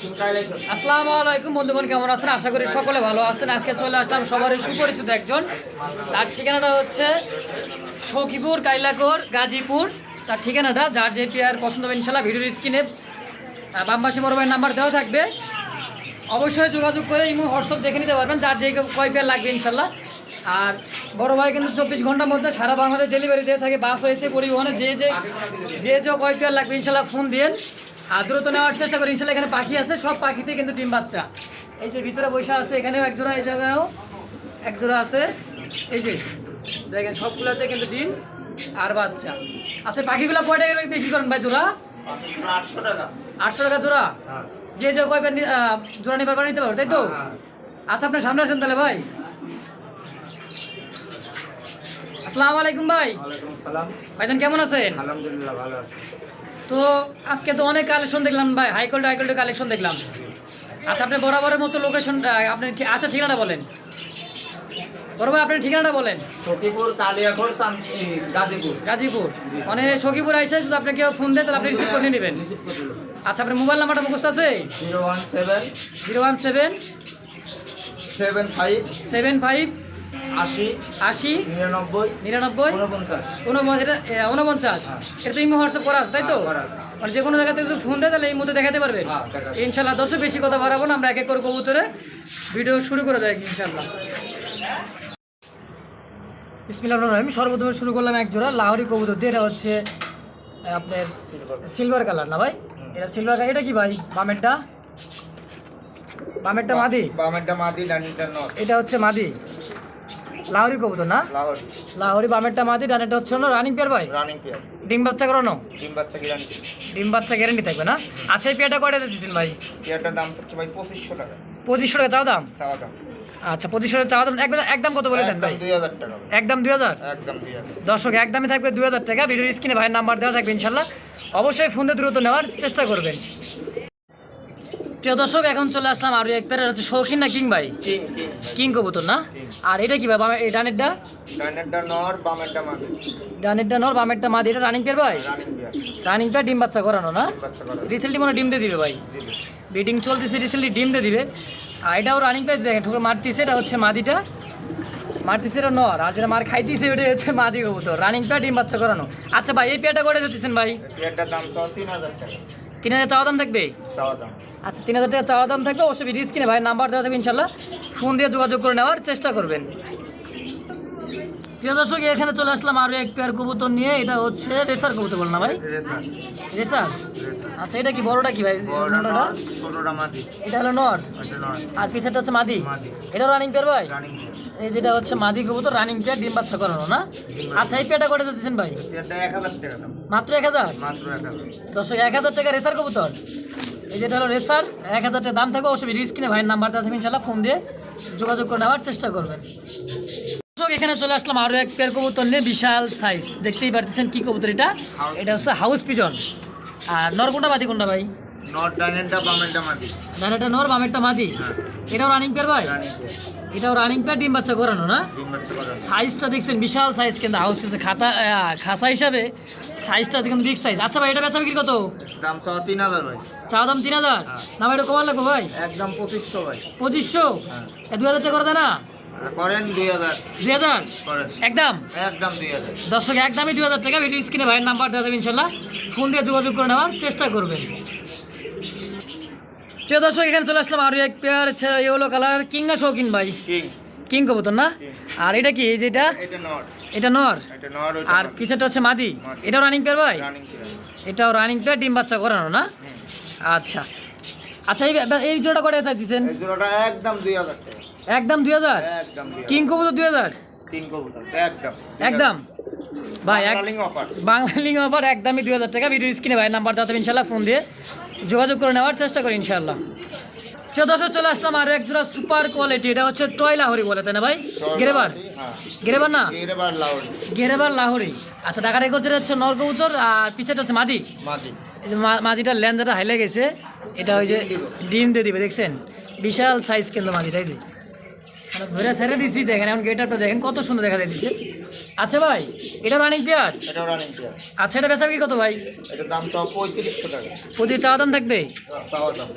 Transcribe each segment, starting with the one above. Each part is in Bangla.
আসসালামু আলাইকুম বন্ধুগণ, কেমন আছেন? আশা করি সকলে ভালো আছেন। আজকে চলে আসলাম সবারই সুপরিচিত একজন। তার ঠিকানাটা হচ্ছে সখীপুর, কাইলাকোর, গাজীপুর। তার ঠিকানাটা যার যে পেয়ার পছন্দ হবে, ইনশাল্লাহ ভিডিওর স্ক্রিনে বামবাসী ভাইয়ের নাম্বার দেওয়া থাকবে। অবশ্যই যোগাযোগ করে ইমো, হোয়াটসঅ্যাপ দেখে নিতে পারবেন। যার যে কয় পেয়ার লাগবে, ইনশাল্লাহ। আর বড় ভাই কিন্তু চব্বিশ ঘণ্টার মধ্যে সারা বাংলাদেশ ডেলিভারি দিয়ে থাকে। বাস হয়েছে পরিবহনে। যে যে যে যে কয় পেয়ার লাগবে, ইনশাল্লাহ ফোন দিন আর দ্রুত নেওয়ার চেষ্টা করি ইনশাল্লাহ এখানে পাখি আছে সব পাখিতে কিন্তু ডিম বাচ্চা। এই যে ভিতরে বসে আছে এখানেও এক জোড়া এই জায়গায়ও এক জোড়া আছে। এই যে দেখেন সবগুলোতে কিন্তু ডিম আর বাচ্চা। আচ্ছা পাখিগুলো কয় টাকা বিক্রি করেন ভাই জোড়া? আটশো টাকা। আটশো টাকা জোড়া? যে যে কয় পেয়ার জোড়া নিবার করে নিতে পারো তাই তো? আচ্ছা আপনার সামনে আসেন তাহলে ভাই। আসসালামু আলাইকুম ভাই। ভাইজান কেমন আছেন? আলহামদুলিল্লাহ ভালো আছি। তো আজকে তো অনেক কালেকশন দেখলাম ভাই high quality high quality collection দেখলাম। আচ্ছা আপনি বরাবরের মতো লোকেশন আপনি ঠি- আচ্ছা ঠিকানাটা বলেন। বড় ভাই আপনার ঠিকানাটা বলেন। সখীপুর গাজীপুর। গাজীপুর। মানে সখীপুর আইসে যদি আপনি কেউ ফোন দেয় তাহলে আপনি রিসিভ করে নেবেন। আচ্ছা আপনার মোবাইল নাম্বারটা মুখস্থ আছে? Zero one seven zero one seven seven five seven five আশি আশি নিরানব্বই নিরানব্বই উনপঞ্চাশ উনপঞ্চাশ এটা এটা তো ইমো হোয়াটসঅ্যাপ করা আছে তাই তো? হ্যাঁ, মানে যে কোনো জায়গাতে যদি ফোন দেয় তাহলে এই মুহূর্তে দেখাতে পারবেন হ্যাঁ, ইনশাল্লাহ দর্শক বেশি কথা বাড়াবো না আমরা এক এক করে কবুতরে ভিডিও শুরু করে দেয় ইনশাল্লাহ। বিসমিল্লাহ রহিম সর্বপ্রথমে শুরু করলাম এক জোড়া লাহরি কবুতর দিয়ে। এটা হচ্ছে আপনার সিলভার কালার না ভাই? এটা সিলভার কালার এটা কি ভাই? বামেরটা? বামেরটা মাদি? বামেরটা মাদি এটা হচ্ছে মাদি। লাহরি কবুতর না? লাহরি। বামেরটা মাদি ডানেরটা হচ্ছে হলো রানিং পেয়ার ভাই রানিং পেয়ার ডিম বাচ্চা করানো ডিম বাচ্চা গ্যারান্টি ডিম বাচ্চা গ্যারেন্টি থাকবে না? আচ্ছা এই পেয়ারটা কয়টা দিচ্ছেন ভাই? পেয়ারটার দাম হচ্ছে ভাই পঁচিশশো টাকা। পঁচিশশো টাকা চাও দাম? চাওয়া দাম। আচ্ছা পঁচিশশো টাকা চাওয়া দাম। একদম একদম কত বলে দেন ভাই? দুই হাজার টাকা একদম দুই হাজার? একদম দর্শক একদমই থাকবে দুই হাজার টাকা। ভিডিওর স্ক্রিনে ভাইয়ের নাম্বার দেওয়া থাকবে ইনশাল্লাহ। অবশ্যই ফোন দিয়ে দ্রুত নেওয়ার চেষ্টা করবেন। প্রিয় দর্শক এখন চলে আসলাম আরও এক পেয়ার হচ্ছে শৌখিন না কিং ভাই? কিং কবুতর না? আর এটা কি ভাই এই ডানেরটা ডানেরটা নর বামেরটা মাদি। ডানেরটা নর বামেরটা মাদি এটা রানিং পেয়ার ভাই? রানিং পেয়ার ডিম বাচ্চা করানো না? রিসেন্টলি মনে ডিম দিয়ে দিবে ভাই। ব্রিডিং চলতেছে রিসেন্টলি ডিম দিয়ে দিবে। আর এটাও রানিং পেজ দেখেন ঠোকর মারতেছে এটা হচ্ছে মাদিটা। মারতেছে এটা নর আর যেটা মার খাইতেছে ওটা হচ্ছে মাদি কবুতর। রানিং পেয়ার ডিম বাচ্চা করানো। আচ্ছা ভাই এই পেয়ারটা করে যেতেছেন ভাই? পেয়ারটার দাম তিন হাজার টাকা। তিন হাজার চাওয়া দাম থাকবে? চাওয়া দাম। আচ্ছা তিন হাজার টাকা চাওয়া দাম থাকবে অবশ্যই ভিডিও স্ক্রিনে ভাই নাম্বার দেওয়া থাকবে ইনশাল্লাহ। ফোন দিয়ে যোগাযোগ করে নেওয়ার চেষ্টা করবেন। প্রিয় দর্শক এখানে চলে আসলাম আরও এক পেয়ার কবুতর নিয়ে। এটা হচ্ছে রেসার কবুতর বল না ভাই? রেসার। আচ্ছা এটা কি বড়টা কি ভাই? এটা হলো নর আর পিছেরটা হচ্ছে মাদি? এটা রানিং পেয়ার ভাই? এই যেটা হচ্ছে মাদি কবুতর রানিং পেয়ার ডিম বাচ্চা করানো না? আচ্ছা এই পেয়ারটা করে দিচ্ছেন ভাই? মাত্র এক হাজার। দর্শক এক হাজার টাকা রেসার কবুতর? এই যেটা হলো রেসার এক হাজার টাকা দাম থাকবে অবশ্যই রিস্ক কিনে ভাইয়ের নাম্বার দেওয়া থাকবে ইনশাল্লাহ ফোন দিয়ে যোগাযোগ করে নেওয়ার চেষ্টা করবেন। এখানে চলে আসলাম আরও এক পেয়ার কবুতর নিয়ে বিশাল সাইজ দেখতেই পারতেছেন কি কবুতর এটা? এটা হচ্ছে হাউস পিজন আর নরকোনটা মাদি কোনটা ভাই? নর ডানাটা নর বামেরটা মাদি? এটাও রানিং পেয়ার ভাই? এটাও রানিং পেয়ার ডিম বাচ্চা করানো না? সাইজটা দেখছেন বিশাল সাইজ কিন্তু হাউস পিসে খাতা খাসা হিসাবে সাইজটা দেখুন বিগ সাইজ আচ্ছা ভাই এটা বেচা বিক্রি কত? দাম তিন হাজার ভাই। চা দাম তিন হাজার? না ভাই এটা কমার লাগবো ভাই? একদম পঁচিশশো ভাই। পঁচিশশো? হ্যাঁ। দু হাজার টাকা করে না? করেন দুই হাজার। দুই হাজার? একদম? একদম দুই হাজার। দর্শক একদমই দুই হাজার টাকা ভিডিও স্ক্রিনে ভাইয়ের নাম্বার দেওয়া যাবে ইনশাল্লাহ। ফোন দিয়ে যোগাযোগ করে নেওয়ার চেষ্টা করবেন। প্রিয় দর্শক এখানে চলে আসলাম আরও এক পেয়ার ইয়েলো কালার কিংবা শৌকিন ভাই। কিং। কিং কবুতর না? আর এটা কি? এই যেটা এটা? নর। এটা নর? আর পিছাটা হচ্ছে মাদি? এটাও রানিং পেয়ার ভাই? এটাও রানিং পেয়ার ডিম বাচ্চা করানো না? আচ্ছা। আচ্ছা এই এই জোড়া করে চাইতেছেন একদম দুই হাজার একদম দুই হাজার? কিং কবুতর দুই হাজার? একদম। ভাই বাংলালিং অফার একদমই দুই হাজার টাকা। ভিডিও স্ক্রিনে ভাই নাম্বার হবে ইনশাল্লাহ ফোন দিয়ে যোগাযোগ করে নেওয়ার চেষ্টা করি ইনশাল্লাহ। চোদ্দশো চলে আসলাম আরও এক জোড়া সুপার কোয়ালিটি এটা হচ্ছে টয় লাহরি বলে তাই না ভাই? গেরেবার? হ্যাঁ। গেরেবার না? গেরেবার লাহরি। আচ্ছা ঢাকা রেকর্ড হচ্ছে নর কবুতর আর পিছেটা হচ্ছে মাদি? মাদি। এই যে মা- মাদিটার লেন্সটা হাইলে গেছে এটা ওই যে ডিম দিয়ে দিবে। দেখছেন? বিশাল সাইজ কিন্তু মাদি তাই যে মানে ধরে ছেড়ে দিছি দেখেন এখন গেটআপটা দেখেন কত সুন্দর দেখা যাচ্ছে আচ্ছা ভাই এটা রানিং পেয়ার এটাও রানিং পেয়ার আচ্ছা এটা বেচা কি কত ভাই? এটার দাম তো পঁয়ত্রিশশো টাকা। প্রতি চাওয়া দাম থাকবে? চাওয়া দাম।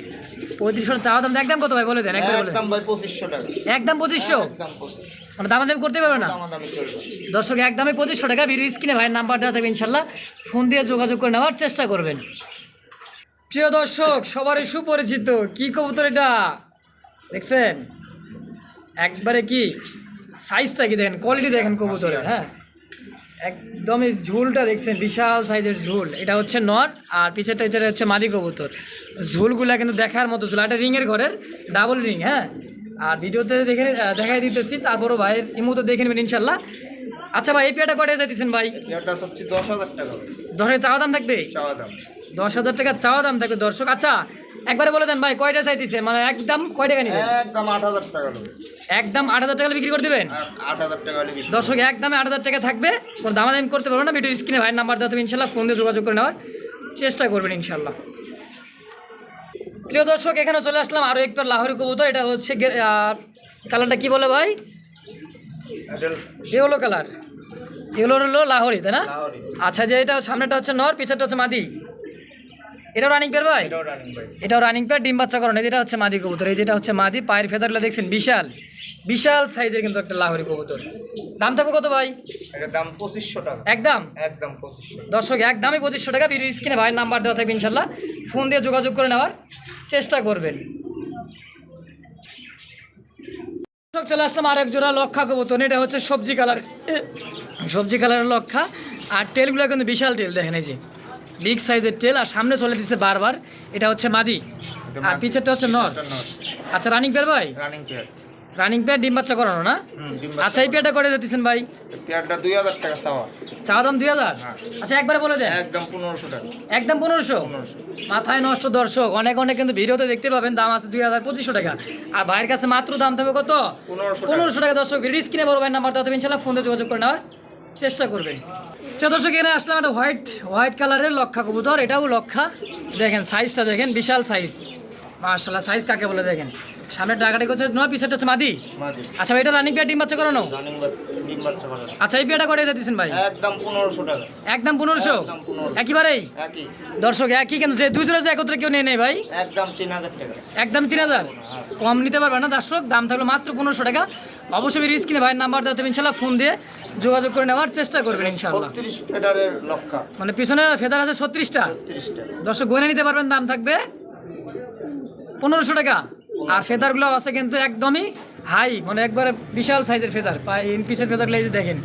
পঁয়ত্রিশশো চাওয়া দাম একদম কত ভাই বলে দেন একবার বলে একদম ভাই পঁচিশশো টাকা। একদম পঁচিশশো? একদম পঁচিশশো। মানে দামাদামি করতে পারবে না? দর্শক একদমই পঁচিশশো টাকা ভিডিও স্ক্রিনে ভাইয়ের নাম্বার দেওয়া থাকবে ইনশাল্লাহ ফোন দিয়ে যোগাযোগ করে নেওয়ার চেষ্টা করবেন। প্রিয় দর্শক সবারই সুপরিচিত। কি কবুতর এটা? দেখছেন? একবারে কি সাইজটা কি দেখেন কোয়ালিটি দেখেন কবুতরের হ্যাঁ? একদমই ঝুলটা দেখছেন বিশাল সাইজের ঝুল। এটা হচ্ছে নট আর পিছেরটা এটা হচ্ছে মাদি কবুতর। ঝুলগুলা কিন্তু দেখার মতো ঝুল একটা রিংয়ের ঘরের ডাবল রিং হ্যাঁ? আর ভিডিওতে দেখে দেখাই দিতেছি তারপরও ভাইয়ের ইমুতে দেখে নেবেন ইনশাল্লাহ। আচ্ছা ভাই এই পেয়াটা কটে যাইতেছেন ভাই? দশ হাজার টাকা দশ হাজার চাওয়া দাম থাকবে? চাওয়া দাম। দশ হাজার টাকা চাওয়া দাম থাকবে দর্শক। আচ্ছা একবারে বলে দেন ভাই কয়টা চাইতেছে? মানে একদম কয় টাকা নেবেন? একদম আট হাজার টাকা একদম আট হাজার টাকা বিক্রি করে দেবেন? আর বিক্রি। দর্শক একদমে আট হাজার টাকা থাকবে। কোনো দামাদামি করতে পারব না ভিডিও স্ক্রিনে ভাইয়ের নাম্বার দেওয়া তুমি ইনশাল্লাহ ফোন দিয়ে যোগাযোগ করে নেওয়ার চেষ্টা করবেন ইনশাল্লাহ। প্রিয় দর্শক এখানে চলে আসলাম আরও একবার লাহোরি কবুতর। এটা হচ্ছে কালারটা কি বলে ভাই? Yellow colour. ইয়েলো হলো লাহোরি তাই না? আচ্ছা যে এটা সামনেটা হচ্ছে নর পিছারটা হচ্ছে মাদি। এটাও রানিং পেয়ার ভাই? এটাও রানিং ভাই এটাও রানিং পেয়ার ডিম বাচ্চা করানো এটা হচ্ছে মাদি কবুতর। এই যেটা হচ্ছে মাদি পায়ের ফেদারগুলো দেখছেন বিশাল। বিশাল সাইজের কিন্তু একটা লাহোরি কবুতর। দাম থাকবে কত ভাই? দাম পঁচিশশো টাকা। একদম? একদম পঁচিশশো। দর্শক একদমই পঁচিশশো টাকা। ভিডিও স্ক্রিনে ভাইয়ের নাম্বার দেওয়া থাকবে ইনশাল্লাহ ফোন দিয়ে যোগাযোগ করে নেওয়ার চেষ্টা করবেন। দর্শক চলে আসলাম আরেক জোড়া লক্ষা কবুতর এটা হচ্ছে সবজি কালার। সবজি কালারের লক্ষা। আর টেলগুলো কিন্তু বিশাল টেল দেখেন এই যে। বিগ সাইজের টেল আর সামনে চলে দিচ্ছে বারবার। এটা হচ্ছে মাদি। আর পিছেরটা হচ্ছে নর। আচ্ছা রানিং পেয়ার ভাই? রানিং পেয়ার রানিং পেয়ার ডিম বাচ্চা করানো না? আচ্ছা এই পেয়ারটা করে দিতেছেন ভাই। পেয়ারটা দুই হাজার টাকা চাওয়া। চা দাম দুই হাজার? হ্যাঁ। আচ্ছা একবারে বলে দেন। একদম পনেরোশো টাকা। একদম পনেরোশো? মাথায় নষ্ট দর্শক অনেক অনেক কিন্তু ভিডিওতে দেখতে পাবেন দাম আছে দুই হাজার পঁচিশশো টাকা। আর ভাইয়ের কাছে মাত্র দাম থাকবে কত? পনেরোশো টাকা। দর্শক ভিডিও স্ক্রিনে বড় ভাইয়ের নাম্বার দেওয়া ইনশাল্লাহ ফোনে যোগাযোগ করে নেওয়ার চেষ্টা করবেন। দর্শক এখানে আসলাম একটা হোয়াইট হোয়াইট কালারের লক্ষা কবুতর এটাও লক্ষা। দেখেন সাইজটা দেখেন বিশাল সাইজ মার্শাল্লাহ সাইজ কাকে বলে দেখেন? সামনের ডাকাটি করছে নয় পিছারটা হচ্ছে মাদি? আচ্ছা এটা রানিং পেয়ার ডিম বাচ্চা করানো? আচ্ছা এই পেয়ারটা করে যেতেছেন ভাই? একদম পনেরোশো টাকা। একদম পনেরোশো? একদম 1500 একেবারেই একই। দর্শক একই কেন? যে দুই জোড়া একত্রে কেউ নেই নেই ভাই? একদম তিন হাজার টাকা। একদম তিন হাজার? কম নিতে পারবে না দর্শক দাম থাকল মাত্র পনেরোশো টাকা। অবশ্যই স্ক্রিনে ভাইয়ের নাম্বার দেওয়া তুমি ইনশাল্লাহ ফোন দিয়ে যোগাযোগ করে নেওয়ার চেষ্টা করবেন ইনশাল্লাহ। মানে পিছনে ফেদার আছে ছত্রিশটা। দর্শক গয়না নিতে পারবেন দাম থাকবে পনেরোশো টাকা। আর ফেদারগুলো আছে কিন্তু একদমই হাই মানে একবারে বিশাল সাইজের ফেদার। পিছের ফেদারগুলো এই যে দেখেন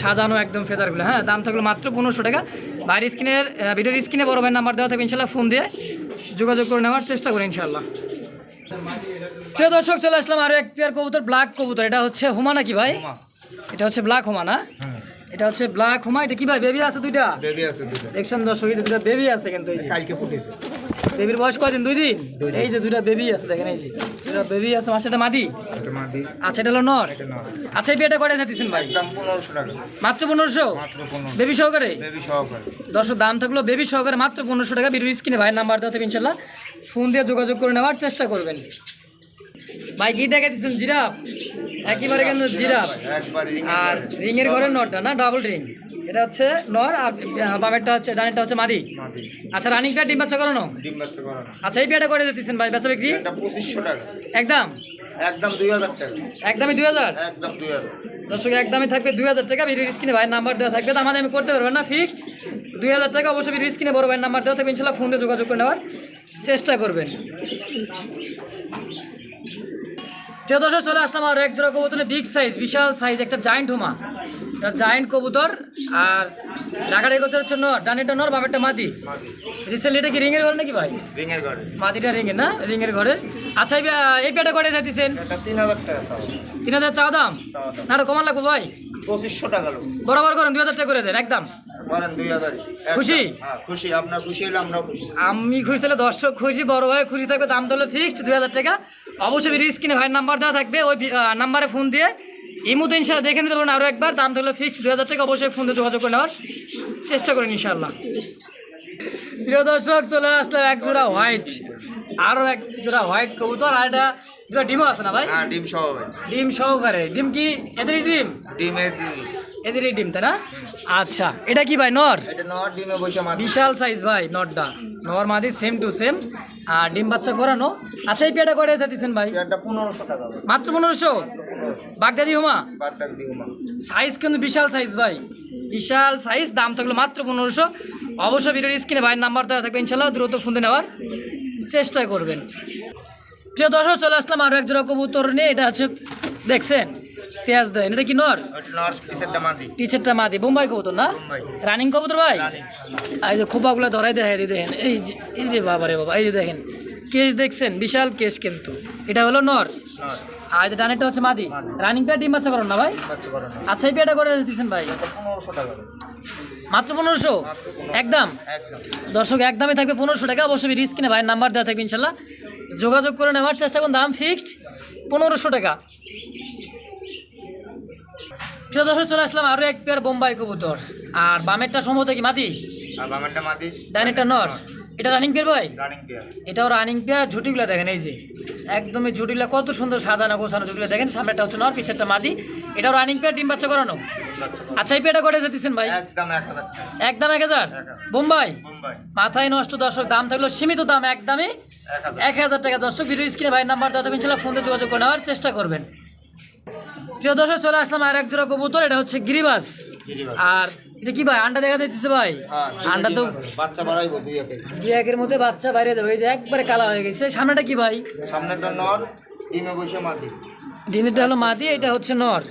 সাজানো একদম ফেদারগুলো। হ্যাঁ দাম থাকল মাত্র পনেরোশো টাকা। বাইরের স্ক্রিনের ভিডিওর স্ক্রিনে বড় ভাইয়ের নাম্বার দেওয়া থাকবে ইনশাল্লাহ ফোন দিয়ে যোগাযোগ করে নেওয়ার চেষ্টা করি ইনশাল্লাহ। প্রিয় দর্শক চলে আসলাম আরও এক পেয়ার কবুতর ব্ল্যাক কবুতর। এটা হচ্ছে হুমা নাকি ভাই? এটা হচ্ছে ব্ল্যাক হুমা না? এটা হচ্ছে ব্ল্যাক হুমা এটা কি ভাই? বেবি আছে দুইটা? বেবি আছে দুটো দেখছেন দর্শক এই দুইটা বেবি আছে কিন্তু এই যে। কালকে ফুটেছে। বেবির বয়স কয়দিন? দুই দিন? দুই দিন। এই যে দুইটা বেবি আছে দেখেন এই যে। দুইটা বেবি আছে মাসে এটা মাদি? এটা মাদি। আচ্ছা এটা হলো নর? আচ্ছা এই বিয়েটা করে যেতেছেন ভাই? একদম পনেরোশো টাকা। মাত্র পনেরোশো? মাত্র পনেরো বেবি সহকারে? বেবি সহকারে। দর্শক দাম থাকল বেবি সহকারে মাত্র পনেরোশো টাকা। ভিডিও স্ক্রিনে ভাইয়ের নাম্বার দেওয়া থাকবে ইনশাল্লাহ। ফোন দিয়ে যোগাযোগ করে নেওয়ার চেষ্টা করবেন। ভাই কি দেখে দিচ্ছেন জিরাফ? একেবারে কিন্তু জিরাফ। আর রিং এর ঘরের নটটা না ডাবল রিং এটা হচ্ছে নর আর বামেরটা হচ্ছে ডানেরটা হচ্ছে মাদি। মাদি। আচ্ছা রানিং প্যাড ডিম বাচ্চা করানো? ডিম বাচ্চা করানো। আচ্ছা এই বিয়েটা করে দিতেছেন ভাই? বেচা বিক্রি? এটা পঁচিশশো টাকা। একদম? একদম দুই হাজার টাকা। একদমই দুই হাজার? একদম দুই হাজার। দর্শক একদমই থাকবে দুই হাজার টাকা ভিডিও স্ক্রিনে ভাইয়ের নাম্বার দেওয়া থাকবে। তো আমাদের আমি করতে পারবেন না ফিক্সড দুই হাজার টাকা অবশ্যই ভিডিও স্ক্রিনে বড় ভাইয়ের নাম্বার দেওয়া থাকবে। ইনশাল্লাহ ফোন দিয়ে যোগাযোগ করে নেওয়ার চেষ্টা করবেন। প্রিয় দর্শক চলে আসলাম আর এক জোড়া কবুতরের বিগ সাইজ বিশাল সাইজ একটা জায়েন্ট হোমা। এটা জায়েন্ট কবুতর আর ঢাকাটা কবুতর হচ্ছে নর ডানেরটা নর বামেরটা মাদি। মাদি। রিসেন্টলি এটা কি রিংয়ের ঘর নাকি ভাই? রিং এর ঘরে। মাদিটা রিংয়ের না? রিংয়ের ঘরের। আচ্ছা এই পেটা করে যাইতেছেন? তিন হাজার চাওয়া। দাম? না কমান লাগবো ভাই। পঁচিশশো টাকা বরাবর করেন দুই হাজার টাকা করে দেন একদম। খুশি? হ্যাঁ খুশি। আপনার খুশি হলে খুশি। আমি খুশি তাহলে দর্শক খুশি বড় ভাই খুশি থাকবে দাম তাহলে ফিক্সড দুই হাজার টাকা। অবশ্যই ভিডিও স্ক্রিনে ভাইয়ের নাম্বার দেওয়া থাকবে। ওই নাম্বারে ফোন দিয়ে। মুহূর্তে ইনশাল্লাহ দেখে নিতে পারবেন আরও একবার। দাম তাহলে ফিক্সড দু হাজার টাকা অবশ্যই ফোন দিয়ে যোগাযোগ করে নেওয়ার চেষ্টা করেন ইনশাল্লাহ প্রিয় দর্শক চলে আসলাম এক জোড়া হোয়াইট আরও এক জোড়া হোয়াইট কবুতর। আর এটা জোড়া ডিমও আছে না ভাই? হ্যাঁ ডিম সহ ডিম সহকারে। ডিম কি? এদেরই ডিম? ডিমে। এদেরই ডিম তাই না? আচ্ছা এটা কি ভাই নর? বিশাল সাইজ ভাই নটটা নর মাদি সেম টু সেম আর ডিম বাচ্চা করানো। আচ্ছা এই পেয়াটা করে দিচ্ছেন ভাই? মাত্র পনেরোশো? বাগদাদি হুমা সাইজ কিন্তু বিশাল সাইজ ভাই। বিশাল সাইজ দাম থাকল মাত্র পনেরোশো। অবশ্যই ভিডিওর স্ক্রিনে ভাইয়ের নাম্বার দেওয়া থাকবে ইনশাল্লাহ দ্রুত ফোন নেওয়ার চেষ্টা করবেন। প্রিয় দর্শক চলে আসলাম আরও এক জোড়া কবুতর নিয়ে। এটা হচ্ছে দেখছেন? পেঁয়াজ দেন এটা কি নর? পিসেরটা মাদি বোম্বাই কবুতর না? রানিং কবুতর ভাই? এই যে খোপাগুলো ধরাই দেখাই দিয়ে দেখেন। এই যে এই যে বাবা রে বাবা এই যে দেখেন। কেশ দেখছেন? বিশাল কেশ কিন্তু। এটা হলো নর। আর এটা ডানেরটা হচ্ছে মাদি। রানিং পেয়ার ডিম বাচ্চা করেন না ভাই? আচ্ছা এই পেয়ারটা করে দিচ্ছেন ভাই। মাত্র পনেরোশো? একদম? একদম। দর্শক একদমই থাকবে পনেরোশো টাকা। অবশ্যই রিস্ক কিনে ভাইয়ের নাম্বার দেওয়া থাকবে ইনশাল্লাহ। যোগাযোগ করে নেওয়ার চেষ্টা করুন। দাম ফিক্সড পনেরোশো টাকা। প্রিয় দর্শক চলে আসলাম আরও এক পেয়ার বোম্বাই কবুতর। আর বামেরটা সম্ভবত কি মাটি আর বামেরটা মাদি। ডাইনেরটা নর। এটা রানিং পেয়ার ভাই রানিং পেয়ার এটাও রানিং পেয়ার ঝুটিগুলো দেখেন এই যে। একদমই ঝুটিগুলো কত সুন্দর সাজানো গোছানো ঝুটিগুলো দেখেন সামনেটা হচ্ছে নর পিছেরটা মাটি এটাও রানিং পেয়ার ডিম বাচ্চা করানো? আচ্ছা এই পেয়ারটা করে যেতেছেন ভাই? একদম এক হাজার বোম্বাই? মাথায় নষ্ট দর্শক দাম থাকল সীমিত দাম একদমই এক হাজার। টাকা। দর্শক ভিডিও স্ক্রিনে ভাই নাম্বার থাকবে ইনশাল্লাহ ফোনে যোগাযোগ করে নেওয়ার চেষ্টা করবেন। প্রিয় দর্শক চলে আসলাম আর এক জোড়া কবুতর এটা হচ্ছে গিরিবাস। আর এটা কি ভাই আন্ডা দেখা দিতেছে ভাই? হ্যাঁ, আন্ডা তো বাচ্চা বাড়াইবো দুই একে দুই একের মধ্যে বাচ্চা বাইরে দেবে এই যে একবারে কালা হয়ে গেছে। সামনেটা কি ভাই? সামনেটা নর ডিমে বসে মাদি ডিমিটা হলো মাদি এটা হচ্ছে নর।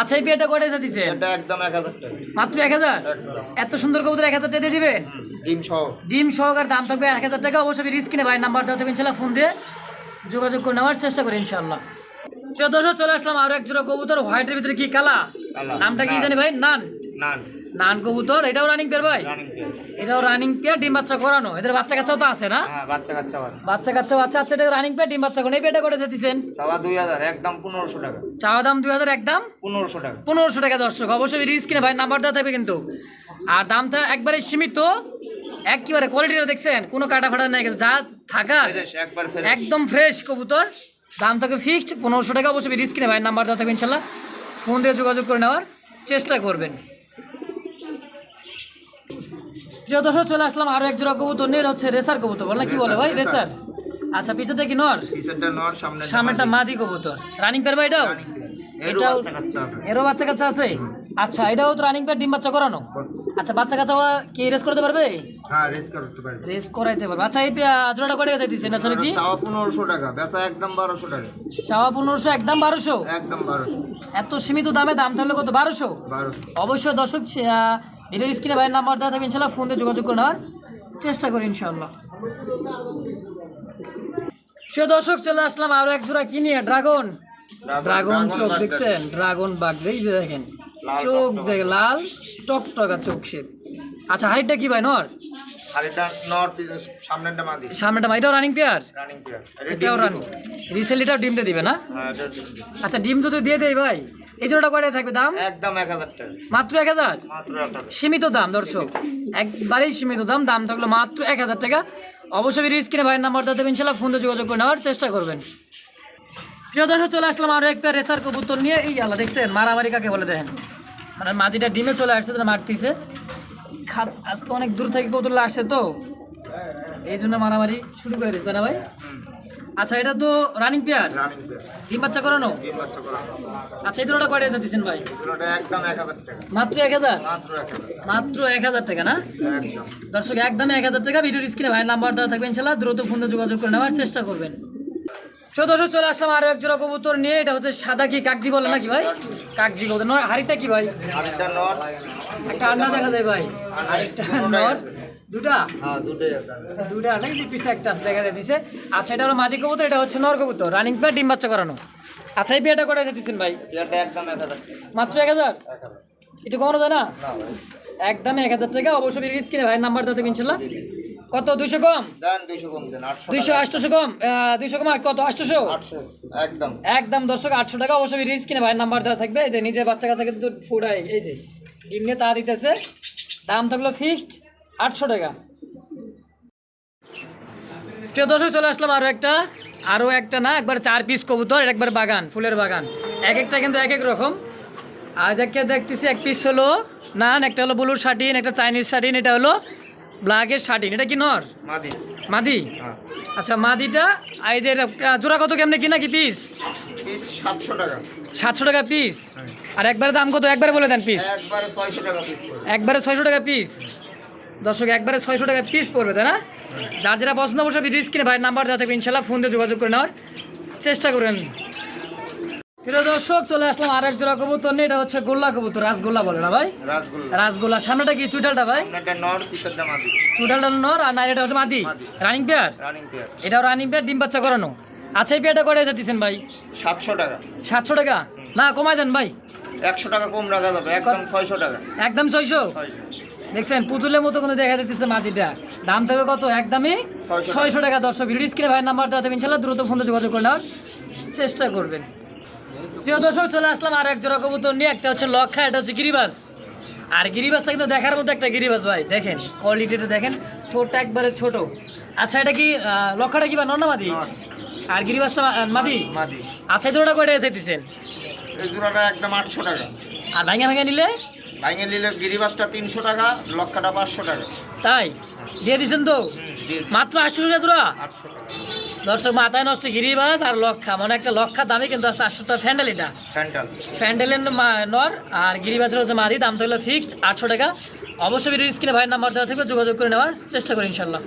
আচ্ছা এই পেয়েটা কটে দিছে? এটা একদম এক হাজার টাকা। মাত্র এক হাজার? একদম এত সুন্দর কবুতর এক হাজার টাকা দিয়ে দিবেন? ডিম সহ। ডিম সহকার দাম থাকবে এক হাজার টাকা। অবশ্যই রিস্ক কিনে ভাই নাম্বার দেওয়া থাকবে ইনশাল্লাহ ফোন দিয়ে যোগাযোগ করে নেওয়ার চেষ্টা করি চোদ্দশো চলে আসলাম আরও এক জোড়া কবুতর। হোয়াইটের ভিতরে কি কালা। নামটা কি জানি ভাই? নান। নান। নান কবুতর। এটাও রানিং পেয়ার ভাই? এটাও রানিং পেয়ার ডিম বাচ্চা করানো। এদের বাচ্চা কাচ্চাও তো আছে না? হ্যাঁ বাচ্চা কাচ্চা বাচ্চা কাচ্চা বাচ্চা আছে এটা রানিং পেয়ার ডিম বাচ্চা করে এই পেয়ারটা করে দিতেছেন সাবা দুই হাজার একদম পনেরোশো টাকা। চাওয়া দাম দুই হাজার একদম? পনেরোশো টাকা। পনেরোশো টাকা দর্শক অবশ্যই রিস্ক কিনে ভাই নাম্বার দেওয়া থাকবে কিন্তু। আর দামটা একবারে সীমিত। একেবারে কোয়ালিটিটা দেখছেন কোনো কাটা ফাটা নাই কিন্তু যা থাকার একদম ফ্রেশ কবুতর। দাম থাকে ফিক্সড পনেরোশো টাকা অবশ্যই রিস্ক কিনে ভাই নাম্বার দেওয়া থাকবে ইনশাল্লাহ। ফোন দিয়ে যোগাযোগ করে নেওয়ার চেষ্টা করবেন। প্রিয় দর্শক চলে আসলাম আরও এক জোড়া কবুতর নিয়ে এটা হচ্ছে রেসার কবুতর বল না কি বলে ভাই? রেসার আচ্ছা পিছনে কি নর? সামনেটা মাদি। কবুতর। রানিং পেয়ার ভাই এটাও? এটাও এরও বাচ্চা কাচ্চা আছে? আচ্ছা এটাও তো রানিং পেয়ার ডিম বাচ্চা করানো? আচ্ছা বাচ্চা কাচ্চা কি রেস করতে পারবে? হ্যাঁ রেস করতে পারবে। রেস করাইতে পারবে। আচ্ছা এই জোড়াটা করে গেছে দিচ্ছে মেসামি কি চাওয়া পনেরোশো টাকা বেচা একদম বারোশো টাকা। চাওয়া পনেরোশো একদম বারোশো? একদম বারোশো। এত সীমিত দামে দাম থাকলে কত বারোশো? বারোশো। অবশ্যই দর্শক ভিডিওর স্ক্রিনে ভাইয়ের নাম্বার দেওয়া থাকবে ইনশাল্লাহ ফোন দিয়ে যোগাযোগ করে নেওয়ার চেষ্টা করি ইনশাল্লাহ প্রিয় দর্শক চলে আসলাম আরও এক জোড়া কি নিয়ে ড্রাগন ড্রাগন চোখ দেখছেন? ড্রাগন বাগ এই দেখেন। চোখ। দেখ লাল টকটকা চোখ সে আচ্ছা হাইটটা কি ভাই নর? আর নর পিস- মাদি সামনেটা ভাই এটাও রানিং পেয়ার রানিং পেয়ার এটাও রানিং রিসেন্টলিটাও ডিম দিয়ে দিবে না? এটা ডিম। আচ্ছা ডিম যদি দিয়ে দেয় ভাই এই জোড়াটা কয়টা থাকবে দাম? একদম এক হাজার টাকা। মাত্র এক হাজার? মাত্র এক হাজার। সীমিত দাম দর্শক। একবারেই সীমিত দাম দাম থাকল মাত্র এক হাজার টাকা। অবশ্যই ভাইয়ের দেবেন ইনশাল্লাহ ফোন যোগাযোগ করে নেওয়ার চেষ্টা করবেন। প্রিয় দর্শক চলে আসলাম আরও একটা রেসার কবুতর নিয়ে। এই আল্লাহ দেখছেন মারামারি কাকে বলে দেখেন? মানে মাটিটা ডিমে চলে আসছে তো মারতিছে। খাস আজকে অনেক দূর থেকে কবুতর আসছে তো। এই জন্য মারামারি শুরু করে দিচ্ছে না ভাই? আচ্ছা এটা তো রানিং পেয়ার ডিম বাচ্চা করানো? আচ্ছা এই জন্যটা কয়টা দিচ্ছেন ভাই? মাত্র এক হাজার? মাত্র এক হাজার। টাকা না? দর্শক একদম এক হাজার টাকা। ভিডিওর স্ক্রিনে ভাইয়ের নাম্বার দেওয়া থাকবে ইনশাল্লাহ দ্রুত ফোনে যোগাযোগ করে নেওয়ার চেষ্টা করবেন। দর্শক চলে আসলাম আরও এক জোড়া কবুতর নিয়ে। এটা হচ্ছে সাদা কি কাকজি বলে নাকি ভাই? কাকজি কবুতর নয় হাড়িটা কি ভাই? নর। একটা দেখা যায় ভাই। আরেকটা নর। দুটা? হ্যাঁ দুটোই আছে। দুটা নাকি যে পিছে একটা আছে দেখা যায় দিছে। আচ্ছা এটা হলো মাদি কবুতর এটা হচ্ছে নর কবুতর। রানিং প্লেয়ার ডিম বাচ্চা করানো। আচ্ছা এই বিয়েটা করে দিচ্ছেন ভাই? একদম এক হাজার টাকা। মাত্র এক হাজার? এক হাজার। একটু কমানো যায় না? না ভাই। একদম এক হাজার টাকা। অবশ্যই স্ক্রিনে ভাইয়ের নাম্বার থাকবে ইনশাল্লাহ। কত? দুইশো কম? দুইশো আটশো কম? দুইশো কম আর কত? আটশো একদম। একদম দর্শক আটশো টাকা। অবশ্যই রিস্ক কিনে ভাইয়ের নাম্বার দেওয়া থাকবে। এই যে নিজের বাচ্চা কাচ্চা কিন্তু ফুডাই এই যে ডিম নিয়ে তা দিতেছে। দাম থাকল ফিক্সড আটশো টাকা। প্রিয় দর্শক চলে আসলাম আরও একটা আরও একটা না একবার চার পিস কবুতর একবার বাগান ফুলের বাগান। এক একটা কিন্তু এক এক রকম। আজ একটা দেখতেছি এক পিস হলো নান একটা হলো ব্লুর শার্টিন একটা চাইনিজ শার্টিন এটা হলো ব্ল্যাকের শার্টিন এটা কি নর? মাদি। মাদি? হ্যাঁ। আচ্ছা মাদিটা আইদের জোড়া কত কেমনে কিনা কি পিস পিস সাতশো টাকা। সাতশো টাকা পিস আর একবারে দাম কত? একবারে বলে দেন পিস একবারে ছয়শো টাকা পিস একবারে ছয়শো টাকা পিস দর্শক একবারে ছয়শো টাকা পিস পড়বে তাই না? যার যেটা পছন্দ অবশ্যই ভিডিও স্ক্রিনে ভাই নাম্বার দেওয়া থাকবে ইনশাল্লাহ ফোন দিয়ে যোগাযোগ করে নেওয়ার চেষ্টা করেন। প্রিয় দর্শক চলে আসলাম আর এক জোড়া কবুতর নিয়ে। এটা হচ্ছে গোল্লা কবুতর রাসগোল্লা বলে না ভাই? রাসগোল্লা। সামনেটা কি চুটালটা ভাই? চুটালটা নর আর নাইরাটা হচ্ছে মাদি। রানিং পেয়ার এটাও রানিং পেয়ার ডিম বাচ্চা করানো। আচ্ছা এই পেয়ারটা করে যেতেছেন ভাই? সাতশো টাকা। সাতশো টাকা? না কমাই দেন ভাই। একশো টাকা কম রাখা যাবে একদম ছয়শো টাকা। একদম ছয়শো? দেখছেন পুতুলের মতো কোনো দেখা দিতেছে মাটিটা দাম থাকবে কত? একদমই ছয়শো টাকা। ছয়শো টাকা দর্শক। ভিডিও স্ক্রিনে ভাই নাম্বার দেওয়া দেবেন ইনশাল্লাহ দ্রুত ফোনে যোগাযোগ করে নেওয়ার চেষ্টা করবেন। প্রিয় দর্শক চলে আসলাম আর এক জোড়া কবুতর নিয়ে। একটা হচ্ছে লক্ষা এটা হচ্ছে গিরিবাস। আর গিরিবাসটা কিন্তু দেখার মতো একটা গিরিবাস ভাই। দেখেন কোয়ালিটিটা দেখেন ঠোঁটটা একবারে ছোট। আচ্ছা এটা কি লক্ষাটা কি বা নর না মাদি? আর গিরিবাসটা মাদি? মাদি আচ্ছা জোড়াটা কয়টা এসে দিচ্ছেন এই জোড়াটা একদম আটশো টাকা। আর ভাঙা ভাঙা নিলে? ভাঙে নিলে গিরিবাসটা তিনশো টাকা লক্ষাটা পাঁচশো টাকা। তাই? দিয়ে দিচ্ছেন তো। মাত্র আটশো টাকা তোরা? দর্শক মাথায় নষ্ট গিরিবাস আর লক্ষা। মানে একটা লক্ষা দামে কিন্তু আছে আটশো টাকা ফ্যান্ডেল এটা। ফ্যান্ডেলের নর আর গিরিবাজের হচ্ছে মাদি দাম তো হলো ফিক্সড আটশো টাকা। অবশ্যই ভিডিও স্ক্রিনে ভাইয়ের নাম্বার দেওয়া থেকে যোগাযোগ করে নেওয়ার চেষ্টা করি ইনশাল্লাহ।